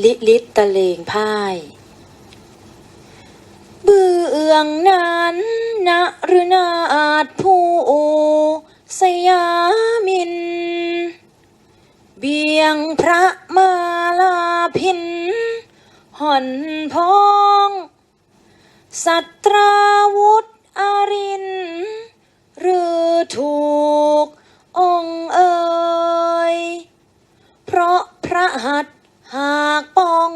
ลิลิตตะเลงพ่ายเบื้องนั้นนะหรือนาอาจผู้สยามิน เบียงพระมาลาพินห่อนพองสัตราวุธอาริน หรือถูกองเอ่ยเพราะพระหัต หากป้อง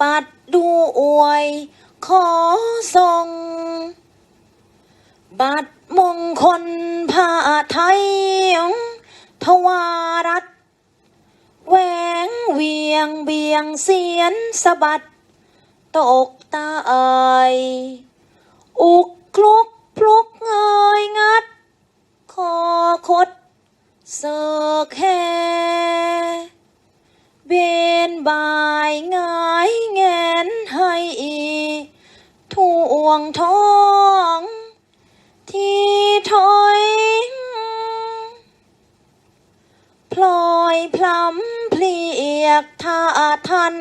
ปัดดูอวย ขอทรง บัตรมงคลผ้าไทยทวารัตแหวงเวียงเบียงเสียนสะบัด ตกตายอุกคลุกพลุกเงยงัด คอคดเสกแห เบนบายงายแงนให้ทวงทองที่ถอยพลอยพลำเพลียกท่าทัน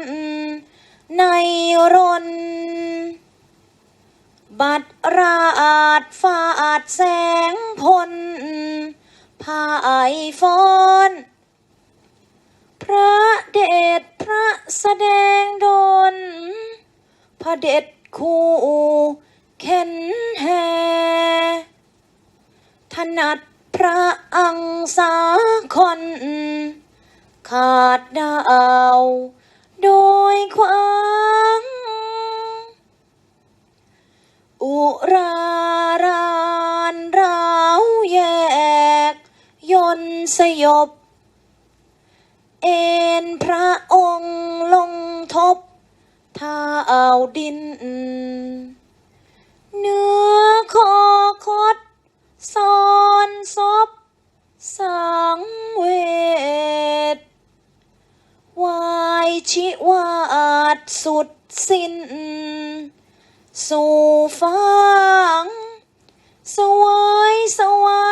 ในรน บัดราดฟาดแสงพลพาไอฟอน พระเดชพระ แสดงดนพระเด็จคู่เข็นแห่ถนัดพระอังสาคอนขาดดาวโดยควางอุรารานราวแยก ยนสยบ เอ็นพระองค์ลงทบท่าเอาดิน เนื้อคอคดซ้อนศพสังเวทวายชิวาดสุดสิ้น สู่ฟังสวยสวา